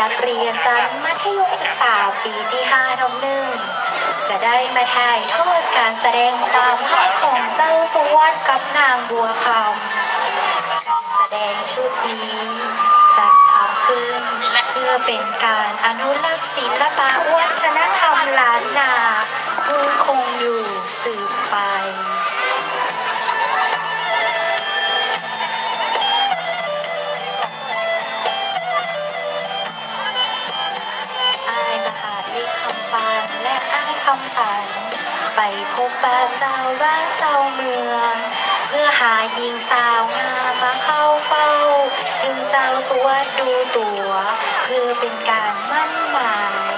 นักเรียนชั้นมัธยมศึกษาปีที่5ทับหนึ่งจะได้มาถ่ายทอดการแสดงความภาคของเจ้าสวัสดกับนางบัวคำการแสดงชุดนี้จัดทำขึ้นเพื่อเป็นการอนุรักษ์ศิลปะวัฒนธรรมล้านนา คงอยู่สืบไป คำปัน ไปพบบ้าเจ้าบ้านเจ้าเมือง เพื่อหาหญิงสาวงามมาเข้าเฝ้า ถึงเจ้าสวดดูตัว เพื่อเป็นการมั่นหมาย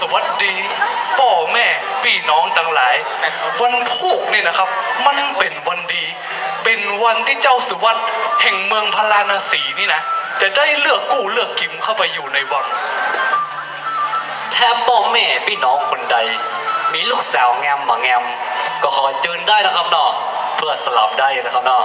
สวัสดีพ่อแม่พี่น้องทั้งหลาย วันพูกนี่นะครับ มันเป็นวันดี เป็นวันที่เจ้าสุวัตแห่งเมืองพาราณสีนี่นะ จะได้เลือกกู้เลือกกิมเข้าไปอยู่ในวังแทบพ่อแม่พี่น้องคนใด มีลูกสาวแงมมบางงม ก็ขอเจิญได้นะครับเนาะเพื่อสลับได้นะครับเนาะ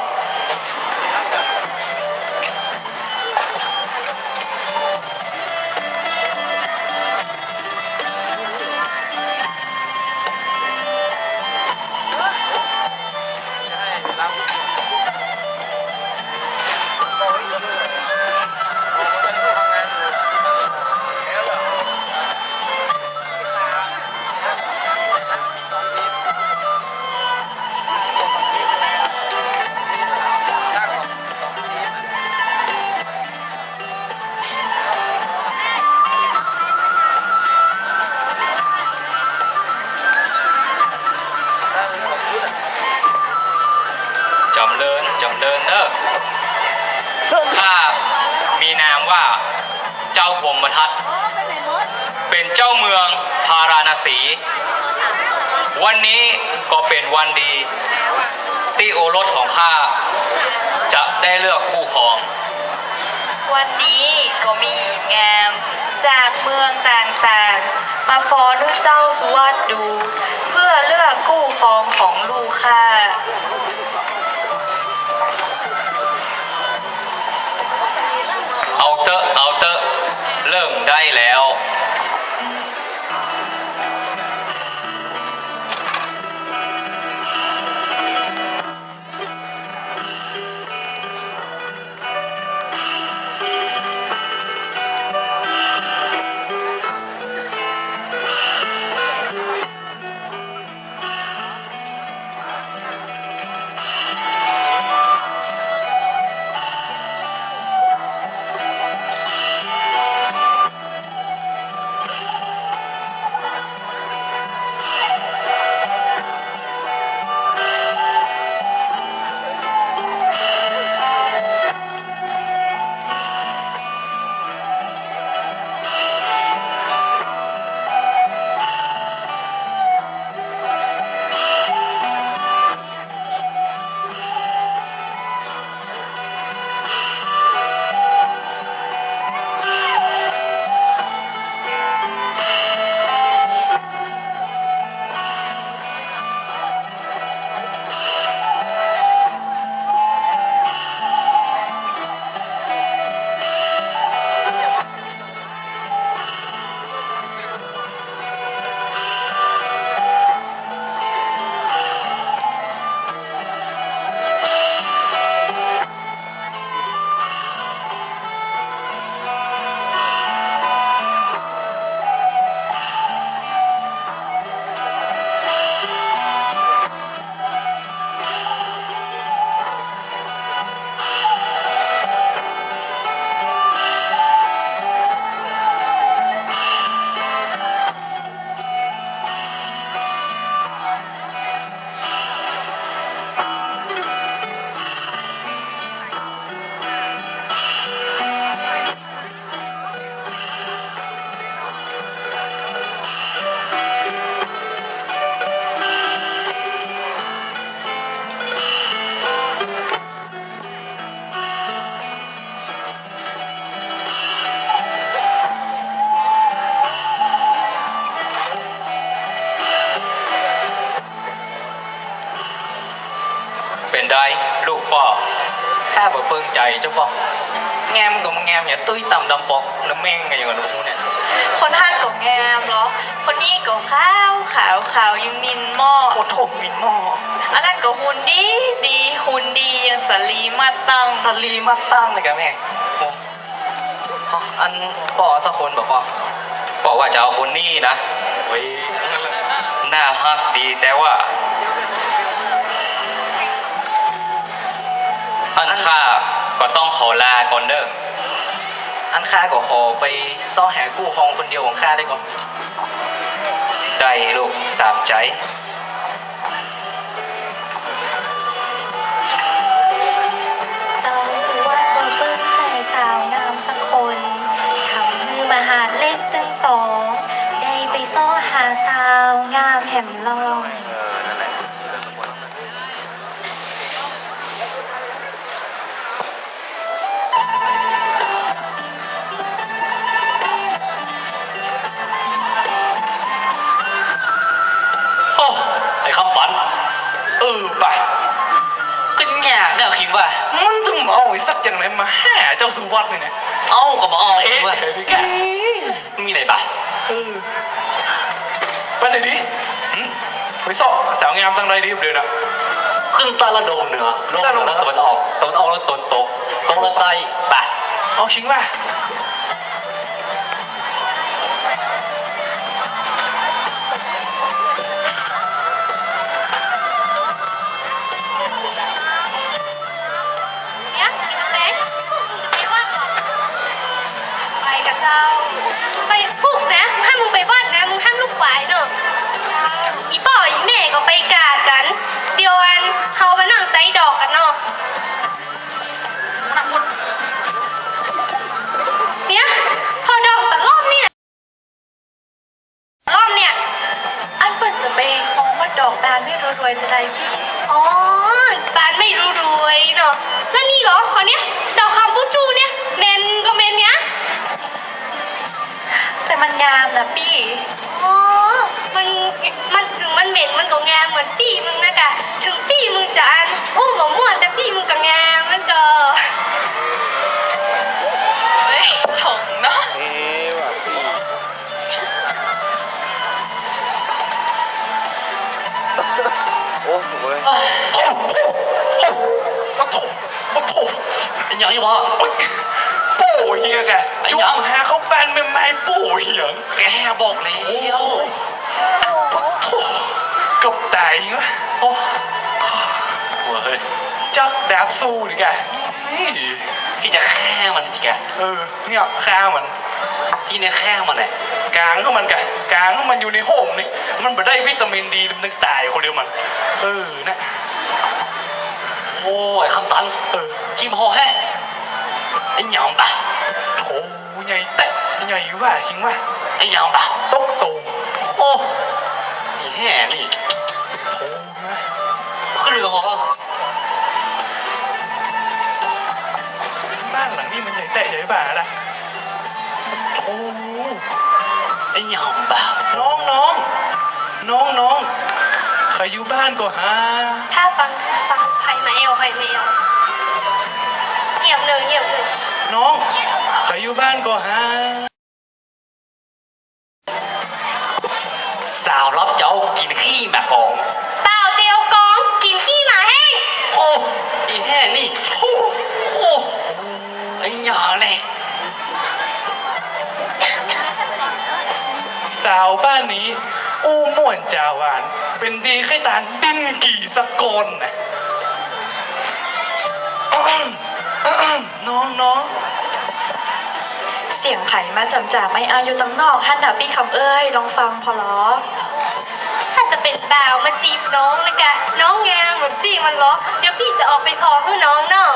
เป็นเจ้าเมืองพาราณสี วันนี้ก็เป็นวันดีที่โอรสของข้าจะได้เลือกคู่ครอง วันนี้ก็มีงามจากเมืองต่างๆ มาฟ้อนให้เจ้าสวัสดดู เพื่อเลือกกู้ครองของลูกค่ะเอาเตอะเอาเตอะเริ่มได้แล้ว บ่เพิ่งใจเจ้าป่อแงมก็มาแงมอย่าตุ้ยต่ำดำปอกแล้วแม่งไงอย่างนู้นเนี่ยคนท่านก็งามเหรอ คนนี้ก็ขาวขาวขาวยังมินหม้อโอ้โถมินหม้ออันนั้นก็หุ่นดีดีหุ่นดียังสลีมาตังสลีมาตั้งเลยกันแม่โอ้อ๋ออันป่อสักคนบอกว่าบอกว่าจะเอาคนนี้นะเว้ยหน้าฮักดีแต่ว่า อันข้าก็ต้องขอลาก่อนเด้ออันข้าก็ขอไปซ่อแหกู้คองคนเดียวของข้าได้ก่อนได้ลูกตามใจเจ้าสวดบ่เบิ้งใจสาวงามสักคนทำมือมาหาดเล็กตึงสองได้ไปซ้อหาสาวงามแห่มลอง เออไปก็ยากแน่คิงว่า มันต้องเอาไอ้สักอย่างไหนมาแห่เจ้าสุวัตนี่เนี่ยเอ้าก็มาเอาเอเอ๊ะงเว้ยเดี๋ยวดิแกมีไหนปะเออไปไหนดิหึไปสอบสาวงามตั้งไรดิเดี๋ยวนะ ขึ้นใต้ละดงเหนือลงเหนือแล้วตะวันออกตะวันออกแล้วตะวันตกตรงและใต้ไปเอาชิงป่ะ เรา ไปพุกนะห้ามึงไปบ้านนะ มึงห้ามลูกควายเนอะ โอ้โถโอ้โถเป็นอย่างนี้วะโอ้ยโป้เฮียแกจุ๊บหาเขาแบนไม่ไม่โป้เฮียแกบอกแล้วโถกับตายงะโอ้เฮ้ยจักแดดสู้ดิแกนี่พี่จะแค่มันจิแกเออเนี่ยข้ามันพี่เนี่ยแค่มันแหละกลางก็มันแกกลางก็มันอยู่ในห้องนี่ มันไม่ได้วิตามินดีนึงตายคนเดียวมัน เออนะโอ้ไอ้คำตันเออกิมโฮแฮไอ้หยองปะโถใหญ่แตะใหญ่ว่าจริงว่าไอ้หยองปะตกโตโอ้ไอ้แห่นี่โถนะขึ้นเรือมาบ้างบ้านหลังนี้มันใหญ่แตะใหญ่บ่าละโอ้ไอ้หยองปะน้องน้อง น้องน้องใครอยู่บ้านก็หาถ้าฟังถ้าฟังไผ่มาเอวไผ่มาเอวเหยียบหนึ่งเหยียบหนึ่งน้องใครอยู่บ้านก็หา สาวรับเจ้ากินขี้แบบกองเปล่าเตียวกองกินขี้หมาแห้งโอ้ไอ้แห่นี่โอ้โอ้ไอ้หยองแหละสาวบ้านนี้อู้ม่ วนจาวาน เป็นดีไข่ตานดินกี่สกลนะอ้อมอ้อมน้องน้องเสียงไผ่มาจำจ่าไม่อายุตั้งนอกท่านดับพี่คำเอ้ยลองฟังพอล้อถ้าจะเป็นบ่าวมาจีบน้องนะกะ น้องงามเหมือนพี่มันเหรอเดี๋ยวพี่จะออกไปขอให้น้องเนาะ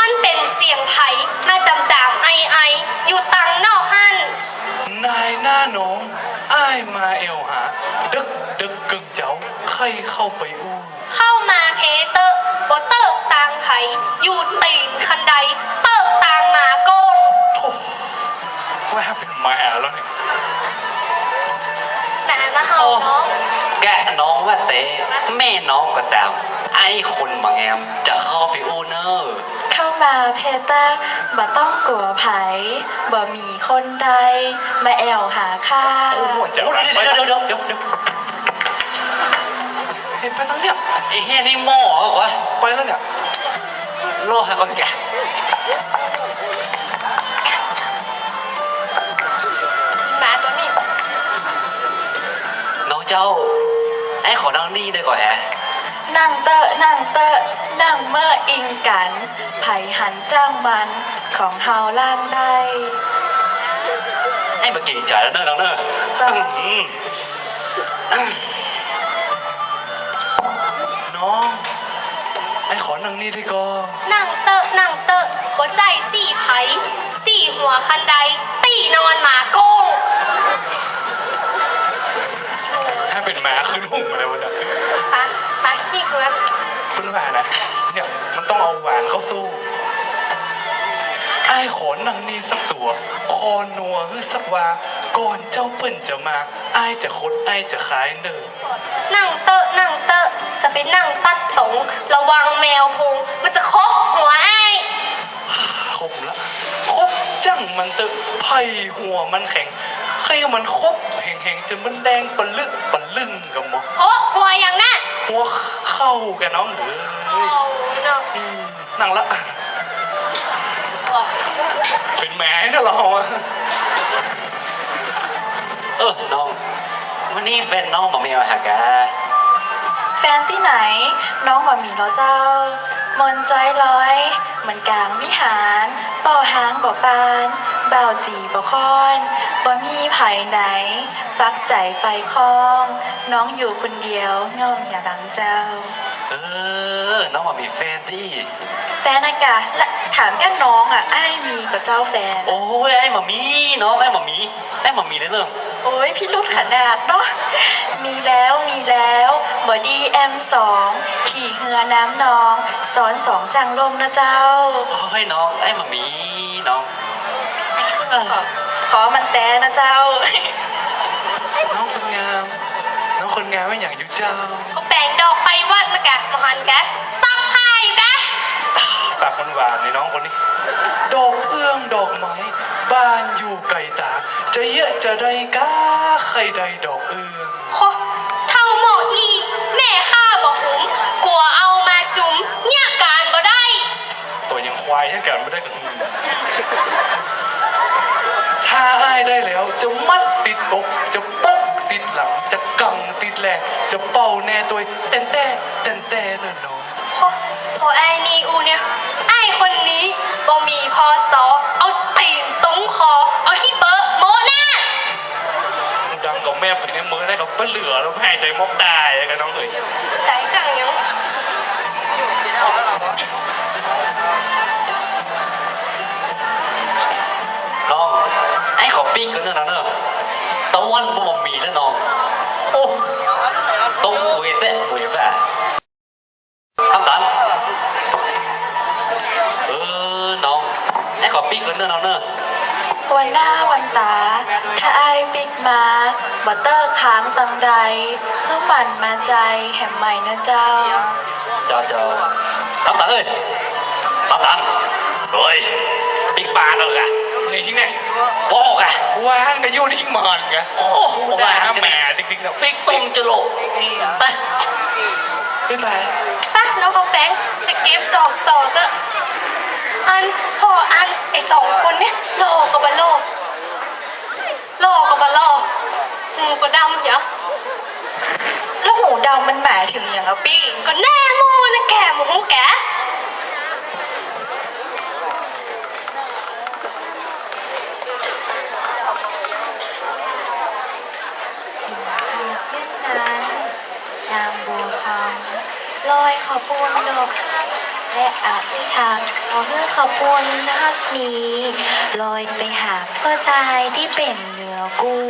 มันเป็นเสียงไผ่มาจำจามไอไออยู่ตังนอกหันนายหน้าน้อง อ้ายมาเอวหา ดึกดึกกึ่งเจ้าใครเข้าไปอู้เข้ามาเคเตอร์บเตอร์ตางไผ่อยู่ตีนคันใด เตอร์ตางหมาโกงโธ่ว่าเป็นหมาแล้วเนี่ยแต่มาเห่าน้องแกะน้องว่าแต่แม่น้องก็ตามไอ้คนมาแงมจะเข้าไปอู้เนอร์เข้ามาเพเตอร์บ่ต้องกลัวไผบ่มีคนใด มาแอวหาข้าโอ้โหจะเดี๋ยวรักเดี๋ยวเดี๋ยวเดี๋ยวเดี๋ยวเห็นไปตั้งเนี่ยไอ้เฮียนี่หม้อเหรอวะไปแล้วเนี่ยโลหะคนแก่มาตัวนี้น้องเจ้าไอ้ขอนั่งนี่ได้ก่อนแฮะนั่งเตอะนั่งเตอะ นั่งเมื่ออิงกัน ไผหันจ้างมันของเฮาล่างได้ไอ้มาเก่งใจแล้วเนอะน้องเนอะจ้ะอืมน้องไอ้ขอนั่งนี่ที่ก็นั่งเตอะนั่งเตอะหัวใจสี่ไผ่สี่หัวคันใดสี่นอนหมาโก้งถ้าเป็นหมาขึ้นหุ่งมาเลยวะเนี่ คุณหวานนะเนี่ยมันต้องเอาหวานเข้าสู้ไอ้ขอนังนี่สักตัวคอนัวหรือสักว่าก่อนเจ้าเปิ้นจะมาไอ้ายจะคดไอ้ายจะขายเนินนั่งเตอะนั่งเตอะจะไปนั่งตัดตงระวังแมวพงมันจะคบหัวไอ้ครบละครบจังมันเตอะไผ่หัวมันแข็งใครมันครบแห้งๆจนมันแดงปะลึกปะลึงกับหมอคบหัวอย่างนั้นหัว เข้าแกน้องเด้โอ้อเนาะอืมนั่งละ เป็นแหม่เนี่ยเราอะเออน้อง วันนี้เป็นน้องหมอเมียวหากะแฟนที่ไหน น้องบ่มีล้อเจ้า มนจอยร้อย มันกลางวิหาร ป่อหางบ่ปาน บ่าวจีบ่คอนบ่มีไผไหน ฟักใจไฟคล้อง น้องอยู่คนเดียวเงาอย่าดังเจ้า เออ น้องหมอมีแฟนที่แฟนอากาศและถามแค่น้องอะไอ้ายมีกับเจ้าแฟน โอ้ยไอ้หมามีน้องไอ้หมามีไอ้หมามีได้เริ่มโอ้ยพี่รุดขนาดเนาะ มีแล้วมีแล้วบอดี้แอมสองขี่เหือน้ำนองสอนสองจังลมนะเจ้า โอ้ยน้องไอ้หมามีน้อง เออขอมันแต่นะเจ้า น้องคนงาม น้องคนงามไม่อย่างอยุเจ้าเขาแปลงดอกไปวัดมากะมหันกะซักผ้าอยู่กะปากหวานๆนี่น้องคนนี้ ดอกเอื้องดอกไม้บ้านอยู่ไกลตา จะเยอะจะได้ก้าใครใดดอกเอื้องโคเท่าหมออีแม่ข้าบอกหุมกลัวเอามาจุ๋มเนี่ยการบ่ได้ ตัวยังควายยังกันไม่ได้กับมึงถ้าอ้ายได้แล้ว จะมัดติดอกจะปกติดหลัง จะกังติดแหลกจะเป่าแน่ตัวเต้นแต่เต้นแต่เนอะน้องโคโคไอ้นี่อูเนี่ยไอ้คนนี้บ่มีพอสอเอาตีนตุ้งคอ เอาขี้เบอะโมหน้าดังกับแม่ไปในมือได้กับป้าเหลือแล้วแพ้ใจมอกตายกันน้องเอ๋ยใจ วันบ่หมามีแล้วน้องโอ้ตรงเวทแท้เวทแท้ทำตันเออน้องไอ้ขอปีกกันเนอะน้องเนอะวันหน้าวันตา ถ้าไอ้ายปิกมาบัตเตอร์ค้างตังใดเพื่อปั่นมาใจแหมใหม่นะเจ้า เจ้าเจ้าทำตันเอ้ยทำตันเฮ้ยปีกปลาเนอะ กะนี่ชิ้นเนี่ยโอ้กะว่างกันอยู่ที่มันไงโอ้โหว่าว่าแหมติ๊กๆนะปีกส้มจะโลกไปบ๊ายบายปะน้องเขาแปงไปเก็บดอกต่อก็อันพออันไอสองคนเนี่ยโลกับบะโลโลกับบะโลหูก็ดำเหรอแล้วหูดำมันหมายถึงอย่างอะปี้ก็แน่โมนะแกหมูแก เพียงเช่นนั้น นางบัวคำลอย ขบวนดอกฮักและอธิษฐานขอให้ขบวนนักนี้ลอยไปหาก็ชายที่เป็นเนื้อกู้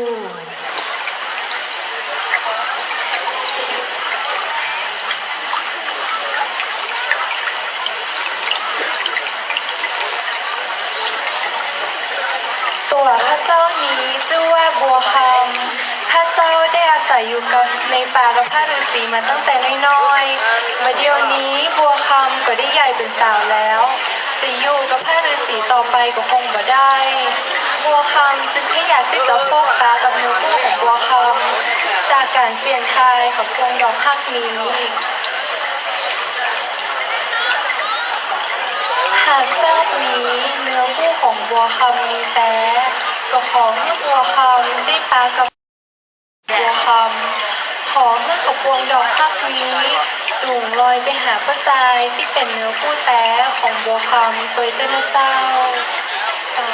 ตัวข้าเจ้านี้ชื่อว่าบัวคำข้าเจ้าได้ อาศั ยอยู่กับในป่ากับพระฤาษีมาตั้งแต่น้อยๆ มาเดี๋ยวนี้บัวคำก็ได้ใหญ่เป็นสาวแล้ว จะอยู่กับพระฤาษีต่อไปก็คงบ่ได้ บัวคำจึงแค่อยากที่จะพบตากับเนื้อคู่ของบัวคำจากการเปลี่ยนทายกับพวงดอกฮักนี้หากชาตินี้เนื้อคู่ของบัวคำมีแต่ก็ขอให้บัวคำได้ปากับ บัวคำขอให้กับพวงดอกฮักนี้สูงลอยไปหาพระจายที่เป็นเนื้อคู่แต่ของบัวคำโดยเจ้าเจ้าอ่า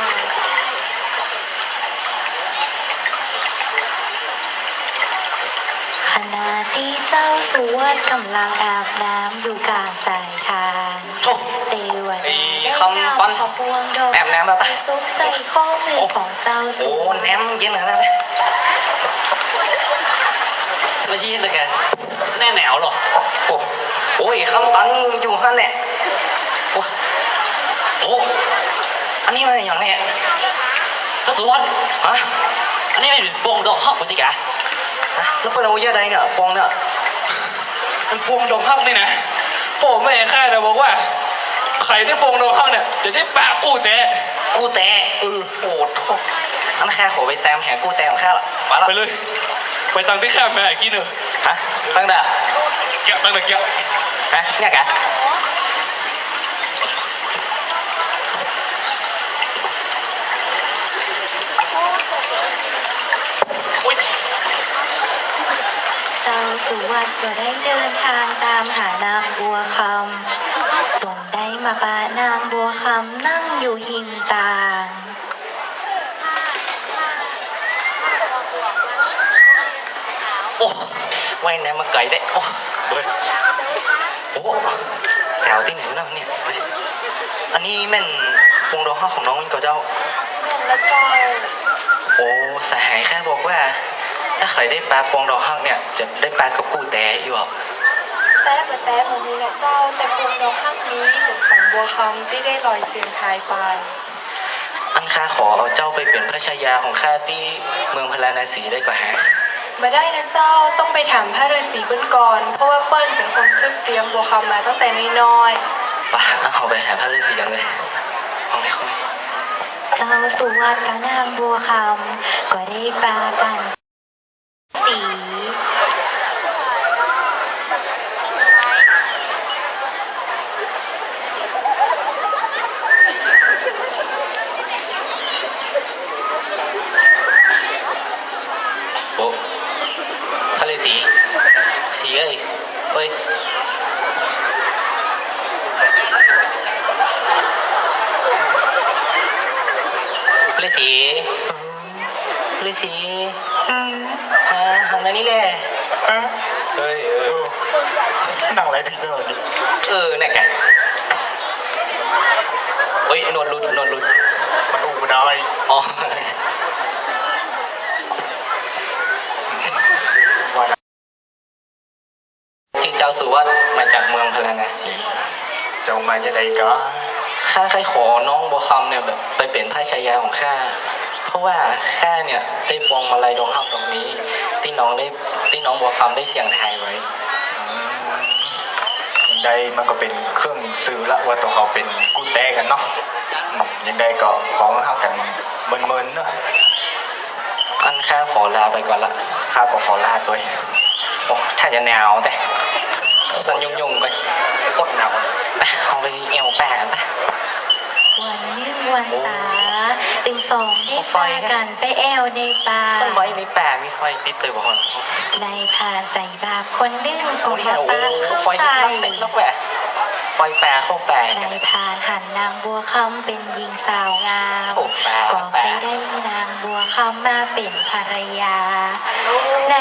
ขณะที่เจ้าสวดกำลังอาบน้ำอยู่กลางสายทานโอ้เตวันไอ้ได้คำปั้นนำขบวงดอกแอบน้ำแล้วปะไปซุกใส่ข้อมือของเจ้าสโอ้วด แหนมเย็นขนาดนั้น เลยไม่ใช่เลยแกแน่แหนวหรอโอ้โอ้ยคำตันนี่อยู่ฮั่นแหละโอ้โอ้อันนี้มันอย่างเนี้ยก็สวนฮะอันนี้ไม่เป็นปงดอกฮอกคนที่แกฮะแล้วเปิ้ลเอาเยอะใดเนี่ยฟองเนี่ยมันพวงดอกฮักนี่นะพ่อแม่ข้าเนี่ยบอกว่าใครได้พวงดอกฮักเนี่ยจะได้ปากกูแต่กูแตะเออโอ้โหอันแค่ขอไปแต้มแหกกูแต้มแค่ละมาละไปเลย ไปตังที่ข้าแม่กินเนอะฮะตั้งแต่เกี่ยวตั้งแต่เกี่ยวฮะเนี่ยแกอุ้ยเจ้าสวดก็ได้เดินทางตามหานางบัวคำจนได้มาปะนางบัวคำนั่งอยู่หิมตาง โอ้ว่ายน้ำมาไกลได้ โอ้เฮ้ยโอ้แซวที่ไหนวะเนี่ยเนี่ยเฮ้ยอันนี้แม่นวงดอกห้าของน้องวินกับเจ้าแม่นละเจ้าโอ้สหายแค่บอกว่า ถ้าใครได้ปลาปองดอกห้าเนี่ย จะได้ปลากับกูแต่อยู่อะแต่มาแต่ของนี้ละเจ้าแต่พวงดอกฮักนี้เหมือนของบัวคำที่ได้ลอยเสียงทายไปอันข้าขอเอาเจ้าไปเป็นพระชายาของข้าที่เมืองพาราณสีได้กว่าฮะ มาได้นะเจ้าต้องไปถามพระฤาษีเปิ้ลก่อน เพราะว่าเปิ้ลเป็นคนจุดเตรียมบัวคำมาตั้งแต่น้อยป่ะเอาไปหาพระฤาษีกันเลยเอาเลยเอาเลยๆเจ้าสวดกับนางบัวคำก็ได้ปากันสี โอ้พระฤาษีสีเอ้ย เฮ้ยฤาษีฤาษีอืมอ่าหันมานี่แหละเฮ้ยเออหนั่งไรผิดเลยนี่เออนี่ยแกเฮ้ยนวลรุดนวลรุดมันอูไม่ได้อ๋อ ที่เจ้าสุวัตมาจากเมืองพาราณสี เจ้า มาจะได้ก็ข้าเคยขอน้องบัวคำเนี่ยแบบไปเป็นพระชายาของข้า เพราะว่าข้าเนี่ยได้ปวงมาลัยดวงห้าตรงนี้ ที่น้องได้ที่น้องบัวคำได้เสี่ยงทายไว้ยังได้มันก็เป็นเครื่องสื่อละว่าตัวเขาเป็นกูแตกันเนาะอืมยังได้ก็ของห้ากันเมินๆเนาะอันข้าขอลาไปก่อนละข้าก็ขอลาตัวโอ้ถ้าจะหนาวแต่ สันยุ่งๆไปโคตรหนาวไปเอาไปเอวแปะไปวันหนึ่งวันตาตึงสองได้พากันไปแอวในป่าต้นไม้ในป่ามีไฟติดเลยบ่ฮอนในพรานใจบาปคนหนึ่งก็โอ้ยมาโอ้ปาเข้าไฟใส่นักเต็มนกแหวะไฟแปรเข้าแปรในพรานหันนางบัวคำเป็นหญิงสาวงามโอ้แปรก็แปรไปได้นางบัวคำมาเป็นภรรยาใน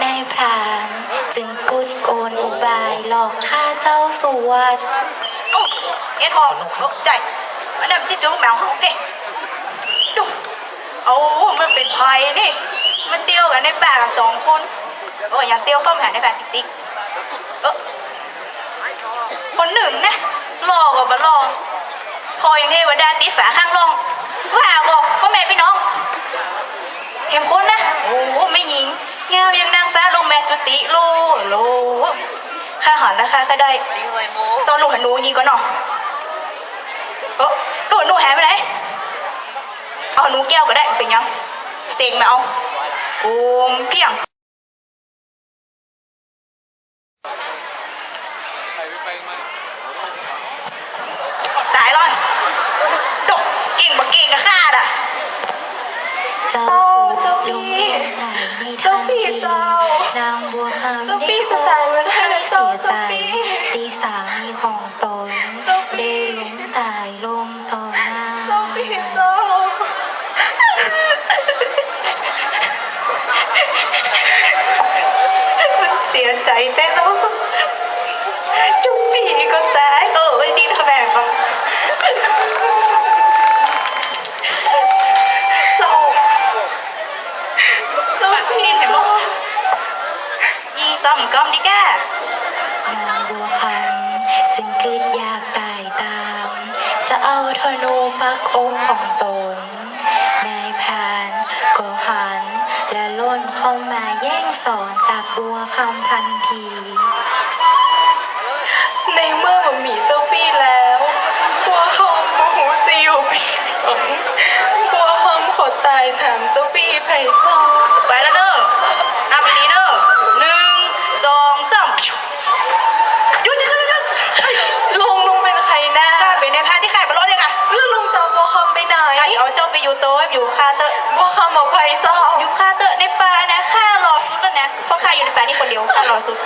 ในพรานจึงกุดโกนอุบายหลอกฆ่าเจ้าสวด Yên hồn, lúc chạy Nó nằm trên chỗ mèo hông kì Đúng Ồ, มันเป็นภัยนี่ มันเตี้ยวกันในป่ากันสองคนโอ้ยอย่างเตี้ยวเข้ามาหาในป่าติ๊กติ๊กเออคนหนึ่งนะรอกับบรอพออย่างเทวดาตีฝาข้างลงว่าบอกพ่อแม่พี่น้อง เห็นคนนะ โอ้ไม่หญิง เงายังนางฟ้าลงแม่จุติลูโลข้าหันนะคะก็ได้ตอนลูกหันหนูยีก่อนเนาะเออลูกหันหนูหายไปไหนเอาหนูแก้วก็ได้เป็นยังเสกมาเอาโอมเพียงตายแล้วดกเก่งบักเก่งกับข้าดอะเจ้าเจ้าพี่ เจ้าพี่เจ้านางบัวคำเจ้าพี่จะตายวันไหนเจ้าใจเจ้าพี่ที่สามีของตนเจ้าพี่ได้ล้มตายลงต่อหน้าเจ้าพี่เจ้าเสียใจเต้น ยี่ซ้อมดิแกนางบัวคำจึงคิดอยากตายตาม จะเอาธนูปักอกของตน นายพานก็หัน และล่นเข้ามาแย่งสอนจากบัวคำทันทีาเตอร์บัวคำเอาไผ่เจ้าอยู่คาเตอร์ในป่านะข้ารอสุดแล้วนะเพราะข้าอยู่ในป่านี่คนเดียวข้ารอสุด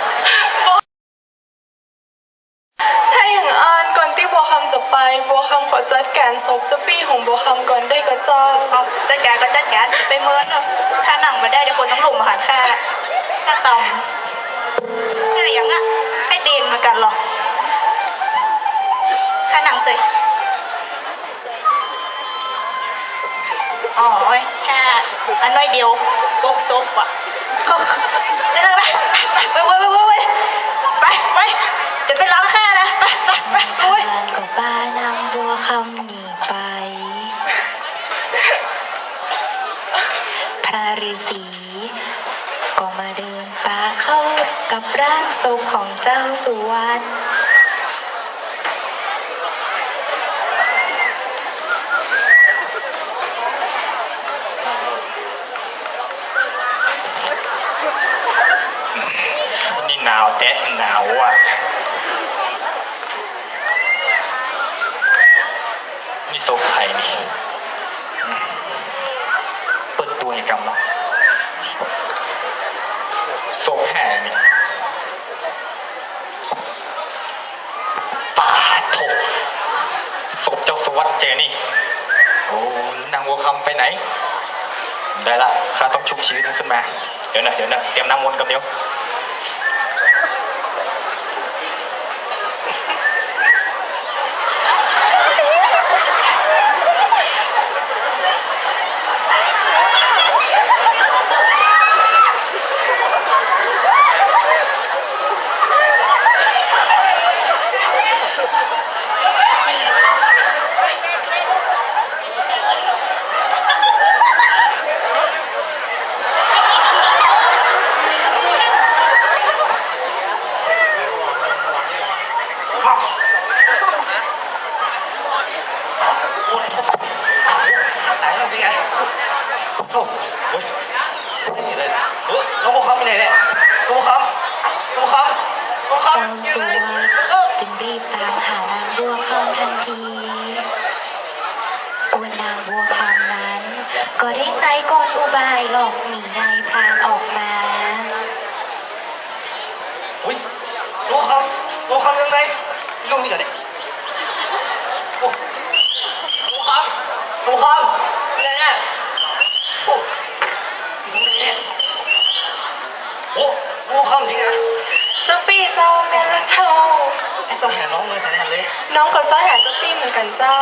ถ้าอย่างอ่านก่อนที่บัวคำจะไปบัวคำขอจัดการศพเจ้าพี่ของบัวคำก่อนได้ก็เจ้าเอาจัดการก็จัดการไปเมินเนอะข้าหนังมาได้เดี๋ยวคนต้องหลุมมาหาข้าข้าต่ำข้าอย่างอะให้เดนมากันหรอข้าหนังเตย อ๋อแค่อันน้อยเดียวตกซบอะก็เสร็จแล้วไปไปไปไปไปไปไปจะเป็นล้างข้านะไปไปไปไปเว้ยก็บ้านางบัวคำหนีไป พระฤาษีก็มาเดินป่าเข้ากับร่างทรงของเจ้าสุวัต นี่หนาวแตะ หนาวอะ นี่ศพไผ่นี่เปิดตัวให้กำเนาะศพแห่นี่ตาถกศพเจ้าสวัสดิ์เจนี่ โอ้ นางวัวคำไปไหน ได้ละข้าต้องชุบชีวิตมันขึ้นมา เดี๋ยวนะเดี๋ยวนะเตรียมน้ำมนต์กับเดี๋ยว ตายแล้วจริงไงโอ้โหไม่เห็นเลยเออน้องโมคัมไปไหนเนี่ยน้องโมคัมน้องโมคัมน้องโมคัม เจ้า อยู่ สุ ไหน วัต เออ จึงรีบตามหานางบัวคำทันที ส่วนนางบัวคำนั้น ก็ได้ใจกลอุบายหลอกหนีนายพรานออกมา อุ้ยน้องโมคัมน้องโมคัมยังไงลุงมีเหรอเนี่ยโอ้น้องโมคัมน้องโมคัมอยู่ไหนเนี่ยโอ้อยู่ไหนเนี่ยโอ้น้องโมคัมจริงไง เจ้าพี่เจ้าแม่ละเจ้า ไอ้ สองแหนน้องเลยแทนเลย น้องก็สหาเจ้าพี่เหมือนกันเจ้า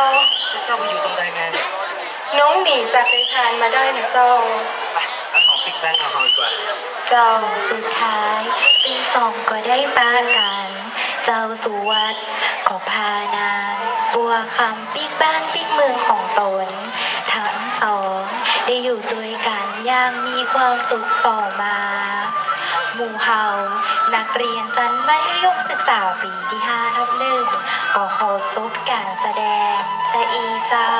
แล้วเจ้าไปอยู่ตรงใดแม่เนี่ยน้องหนีจากในทานมาได้นะเจ้า ไปเอาของติ๊กแป้งมาหอยก่อนเจ้าสุดท้ายปีสองก็ได้ป้ากัน เจ้าสุวัตก็พานางบัวคำปิกบ้านปิกเมืองของตน ทั้งสอง ได้อยู่ด้วยกันอย่างมีความสุขต่อมา หมู่เฮา นักเรียนจันมัธยมศึกษาปีที่5ทับหนึ่งก็ขอจบการแสดงแต่อีเจ้า